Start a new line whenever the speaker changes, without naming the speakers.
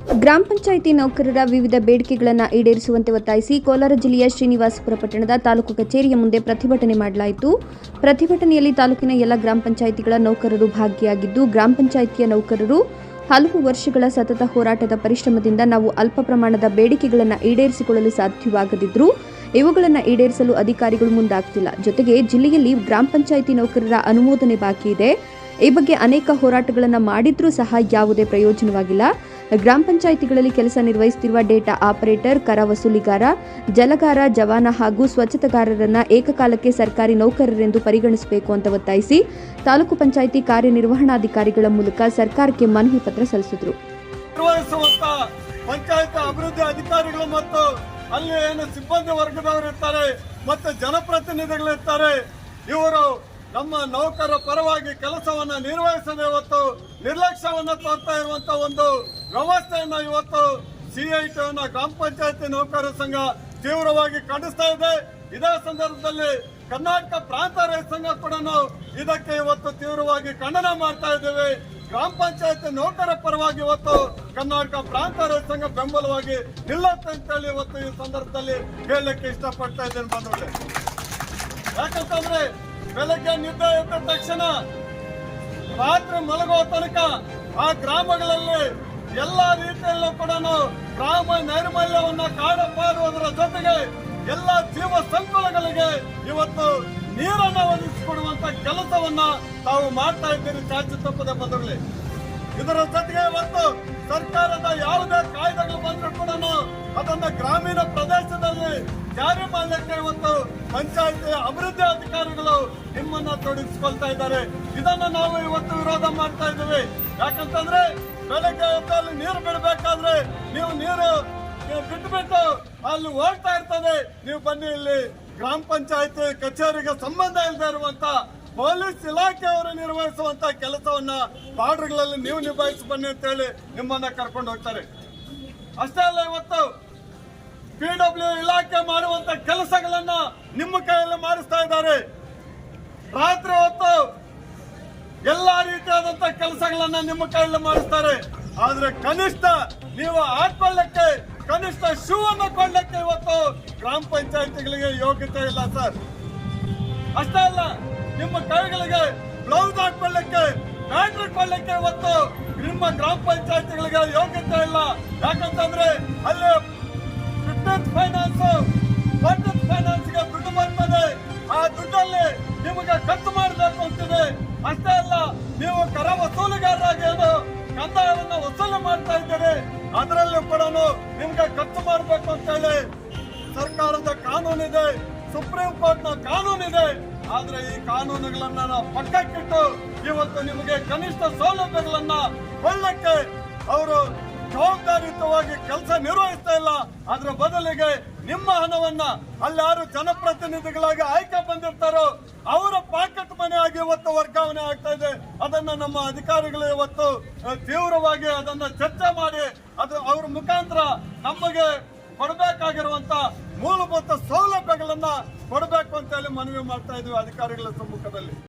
ಗ್ರಾಮ ಪಂಚಾಯಿತಿ ನೌಕರರ ವಿವಿಧ ಬೇಡಿಕೆಗಳನ್ನು ಈಡೇರಿಸುವಂತೆ ಒತ್ತಾಯಿಸಿ ಕೋಲಾರ ಜಿಲ್ಲೆಯ ಶ್ರೀನಿವಾಸಪುರ ಪಟ್ಟಣದ ತಾಲೂಕು ಕಚೇರಿಯ ಮುಂದೆ ಪ್ರತಿಭಟನೆ ಮಾಡಲಾಯಿತು. ಪ್ರತಿಭಟನೆಯಲ್ಲಿ ತಾಲೂಕಿನ ಎಲ್ಲ ಗ್ರಾಮ ಪಂಚಾಯಿತಿಗಳ ನೌಕರರು ಭಾಗಿಯಾಗಿದ್ದು, ಗ್ರಾಮ ಪಂಚಾಯಿತಿಯ ನೌಕರರು ಹಲವು ವರ್ಷಗಳ ಸತತ ಹೋರಾಟದ ಪರಿಶ್ರಮದಿಂದ ನಾವು ಅಲ್ಪ ಪ್ರಮಾಣದ ಬೇಡಿಕೆಗಳನ್ನು ಈಡೇರಿಸಿಕೊಳ್ಳಲು ಸಾಧ್ಯವಾಗದಿದ್ದರೂ ಇವುಗಳನ್ನು ಈಡೇರಿಸಲು ಅಧಿಕಾರಿಗಳು ಮುಂದಾಗ್ತಿಲ್ಲ. ಜೊತೆಗೆ ಜಿಲ್ಲೆಯಲ್ಲಿ ಗ್ರಾಮ ಪಂಚಾಯಿತಿ ನೌಕರರ ಅನುಮೋದನೆ ಬಾಕಿ ಇದೆ. ಈ ಬಗ್ಗೆ ಅನೇಕ ಹೋರಾಟಗಳನ್ನು ಮಾಡಿದ್ರೂ ಸಹ ಯಾವುದೇ ಪ್ರಯೋಜನವಾಗಿಲ್ಲ. ಗ್ರಾಮ ಪಂಚಾಯಿತಿಗಳಲ್ಲಿ ಕೆಲಸ ನಿರ್ವಹಿಸುತ್ತಿರುವ ಡೇಟಾ ಆಪರೇಟರ್, ಕರ ವಸೂಲಿಗಾರ, ಜಲಗಾರ, ಜವಾನ ಹಾಗೂ ಸ್ವಚ್ಛತೆಗಾರರನ್ನ ಏಕಕಾಲಕ್ಕೆ ಸರ್ಕಾರಿ ನೌಕರರೆಂದು ಪರಿಗಣಿಸಬೇಕು ಅಂತ ಒತ್ತಾಯಿಸಿ ತಾಲೂಕು ಪಂಚಾಯಿತಿ ಕಾರ್ಯನಿರ್ವಹಣಾಧಿಕಾರಿಗಳ ಮೂಲಕ ಸರ್ಕಾರಕ್ಕೆ ಮನವಿ ಪತ್ರ ಸಲ್ಲಿಸಿದರು.
ಅಲ್ಲಿ ಏನು ಸಿಬ್ಬಂದಿ ವರ್ಗದವರು ಇರ್ತಾರೆ ಮತ್ತು ಜನಪ್ರತಿನಿಧಿಗಳು ಇರ್ತಾರೆ ಇವರು ನಮ್ಮ ನೌಕರ ಪರವಾಗಿ ಕೆಲಸವನ್ನು ನಿರ್ವಹಿಸದೆ ಇವತ್ತು ನಿರ್ಲಕ್ಷ್ಯವನ್ನು ತೋರ್ತಾ ಇರುವಂತ ಒಂದು ವ್ಯವಸ್ಥೆಯನ್ನು ಇವತ್ತು ಸಿಐಟಿಯನ್ನ ಗ್ರಾಮ ಪಂಚಾಯತಿ ನೌಕರರ ಸಂಘ ತೀವ್ರವಾಗಿ ಖಂಡಿಸ್ತಾ ಇದೆ. ಇದೇ ಸಂದರ್ಭದಲ್ಲಿ ಕರ್ನಾಟಕ ಪ್ರಾಂತ ರೈತ ಸಂಘ ಕೂಡ ನಾವು ಇದಕ್ಕೆ ಇವತ್ತು ತೀವ್ರವಾಗಿ ಖಂಡನ ಮಾಡ್ತಾ ಇದ್ದೇವೆ. ಗ್ರಾಮ ಪಂಚಾಯತ್ ನೌಕರ ಪರವಾಗಿ ಇವತ್ತು ಕರ್ನಾಟಕ ಪ್ರಾಂತ ರೈತ ಸಂಘ ಬೆಂಬಲವಾಗಿ ನಿಲ್ಲುತ್ತೆ ಅಂತೇಳಿ ಇವತ್ತು ಈ ಸಂದರ್ಭದಲ್ಲಿ ಹೇಳಕ್ಕೆ ಇಷ್ಟಪಡ್ತಾ ಇದ್ದೇನೆ ಬಂಧುಗಳೇ. ಯಾಕಂತಂದ್ರೆ ಬೆಳಗ್ಗೆ ನಿದ್ದೆ ಎದ್ದ ತಕ್ಷಣ ರಾತ್ರಿ ಮಲಗುವ ತನಕ ಆ ಗ್ರಾಮಗಳಲ್ಲಿ ಎಲ್ಲ ರೀತಿಯಲ್ಲೂ ಕೂಡ ಗ್ರಾಮ ನೈರ್ಮಲ್ಯವನ್ನ ಕಾಡಬಾರುವುದರ ಜೊತೆಗೆ ಎಲ್ಲ ಜೀವ ಸಂಕುಲಗಳಿಗೆ ಇವತ್ತು ನೀರನ್ನು ಒದಗಿಸಿಕೊಡುವಂತ ಕೆಲಸವನ್ನ ತಾವು ಮಾಡ್ತಾ ಇದ್ದೀರಿ ಚಾಚು ತಪ್ಪದ ಬಂಧುಗಳೇ. ಇದರ ಜೊತೆಗೆ ಇವತ್ತು ಸರ್ಕಾರದ ಯಾವುದೇ ಕಾಯ್ದೆಗಳು ಬಂದರೂ ಕೂಡ ಅದನ್ನ ಗ್ರಾಮೀಣ ಪ್ರದೇಶದಲ್ಲಿ ಜಾರಿ ಮಾಡಲಿಕ್ಕೆ ಇವತ್ತು ಪಂಚಾಯತ್ ಅಭಿವೃದ್ಧಿ ಅಧಿಕಾರಿಗಳು ನಿಮ್ಮನ್ನ ತೊಡಗಿಸ್ಕೊಳ್ತಾ ಇದ್ದಾರೆ. ಇದನ್ನ ನಾವು ಇವತ್ತು ವಿರೋಧ ಮಾಡ್ತಾ ಇದ್ದೀವಿ. ಯಾಕಂತಂದ್ರೆ ಬೆಳಗ್ಗೆ ಹೊತ್ತಲ್ಲಿ ನೀರು ಬಿಡಬೇಕಾದ್ರೆ ನೀವು ನೀರು ಬಿಟ್ಟು ಅಲ್ಲಿ ಓಡ್ತಾ ಇರ್ತದೆ. ನೀವು ಬನ್ನಿ ಇಲ್ಲಿ ಗ್ರಾಮ ಪಂಚಾಯತ್ ಕಚೇರಿಗೆ ಸಂಬಂಧ ಇಲ್ಲದೆ ಇರುವಂತ ಪೊಲೀಸ್ ಇಲಾಖೆಯವರು ನಿರ್ವಹಿಸುವಂತ ಕೆಲಸವನ್ನ ಬಾರ್ಡರ್ಗಳಲ್ಲಿ ನೀವು ನಿಭಾಯಿಸಿ ಬನ್ನಿ ಅಂತ ಹೇಳಿ ನಿಮ್ಮನ್ನ ಕರ್ಕೊಂಡು ಹೋಗ್ತಾರೆ. ಅಷ್ಟೇ ಅಲ್ಲ ಇವತ್ತು ಪಿ ಡಬ್ಲ್ಯೂ ಇಲಾಖೆ ಮಾಡುವಂತ ಕೆಲಸಗಳನ್ನ ನಿಮ್ಮ ಕೈಯಲ್ಲಿ ಮಾಡಿಸ್ತಾ ಇದ್ದಾರೆ. ರಾತ್ರಿ ಹೊತ್ತು ಎಲ್ಲಾ ರೀತಿಯಾದಂತ ಕೆಲಸಗಳನ್ನ ನಿಮ್ಮ ಕೈಯಲ್ಲಿ ಮಾಡಿಸ್ತಾರೆ. ಆದ್ರೆ ಕನಿಷ್ಠ ನೀವು ಹಾಕೊಳ್ಳಕ್ಕೆ ಕನಿಷ್ಠ ಶೂ ಅನ್ನು ಕೊಡ್ಲಿಕ್ಕೆ ಇವತ್ತು ಗ್ರಾಮ ಪಂಚಾಯತಿಗಳಿಗೆ ಯೋಗ್ಯತೆ ಇಲ್ಲ ಸರ್. ಅಷ್ಟೇ ಅಲ್ಲ, ನಿಮ್ಮ ಕೈಗಳಿಗೆ ಬ್ಲೌಸ್ ಹಾಕೊಳ್ಳಕ್ಕೆ ಪ್ಯಾಂಟ್ ಹಾಕೊಳ್ಳಕ್ಕೆ ಇವತ್ತು ನಿಮ್ಮ ಗ್ರಾಮ ಪಂಚಾಯತಿಗಳಿಗೆ ಯೋಗ್ಯತೆ ಇಲ್ಲ. ಯಾಕಂತಂದ್ರೆ ಅಲ್ಲಿ ಫಿಟ್ನೆಸ್ ಫೈನಾನ್ಸ್ಗೆ ದುಡ್ಡು ಬರ್ತದೆ. ಆ ದುಡ್ಡಲ್ಲಿ ನಿಮಗೆ ಖರ್ಚು ಮಾಡಬೇಕು ಅಂತಿದೆ ಅಷ್ಟೇ ಅಲ್ಲ, ನೀವು ಕರ ವಸೂಲಿಗಾರರಾಗಿ ಏನು ಕಂದಾಯವನ್ನು ವಸೂಲು ಮಾಡ್ತಾ ಇದ್ದೀರಿ ಅದರಲ್ಲೂ ಕೂಡ ನಿಮ್ಗೆ ಖರ್ಚು ಮಾಡಬೇಕು ಅಂತ ಹೇಳಿ ಸರ್ಕಾರದ ಕಾನೂನಿದೆ, ಸುಪ್ರೀಂ ಕೋರ್ಟ್ನ ಕಾನೂನಿದೆ. ಆದ್ರೆ ಈ ಕಾನೂನುಗಳನ್ನ ನಾವು ಪಕ್ಕಕ್ಕಿಟ್ಟು ಇವತ್ತು ನಿಮಗೆ ಕನಿಷ್ಠ ಸೌಲಭ್ಯಗಳನ್ನ ಕೊಳ್ಳಕ್ಕೆ ಅವರು ಜವಾಬ್ದಾರಿಯುತವಾಗಿ ಕೆಲಸ ನಿರ್ವಹಿಸ್ತಾ ಇಲ್ಲ. ಅದರ ಬದಲಿಗೆ ನಿಮ್ಮ ಹಣವನ್ನ ಅಲ್ಲಿ ಯಾರು ಜನಪ್ರತಿನಿಧಿಗಳಾಗಿ ಆಯ್ಕೆ ಬಂದಿರ್ತಾರೋ, ಅವರ ಪಾಕೆಟ್ ಮನೆ ಆಗಿ ಇವತ್ತು ವರ್ಗಾವಣೆ ಆಗ್ತಾ ಇದೆ. ಅದನ್ನ ನಮ್ಮ ಅಧಿಕಾರಿಗಳು ಇವತ್ತು ತೀವ್ರವಾಗಿ ಅದನ್ನ ಚರ್ಚೆ ಮಾಡಿ, ಅದು ಅವ್ರ ಮುಖಾಂತರ ನಮಗೆ ಕೊಡಬೇಕಾಗಿರುವಂತ ಮೂಲಭೂತ ಸೌಲಭ್ಯಗಳನ್ನ ಕೊಡಬೇಕು ಅಂತ ಹೇಳಿ ಮನವಿ ಮಾಡ್ತಾ ಇದೀವಿ ಅಧಿಕಾರಿಗಳ ಸಮ್ಮುಖದಲ್ಲಿ.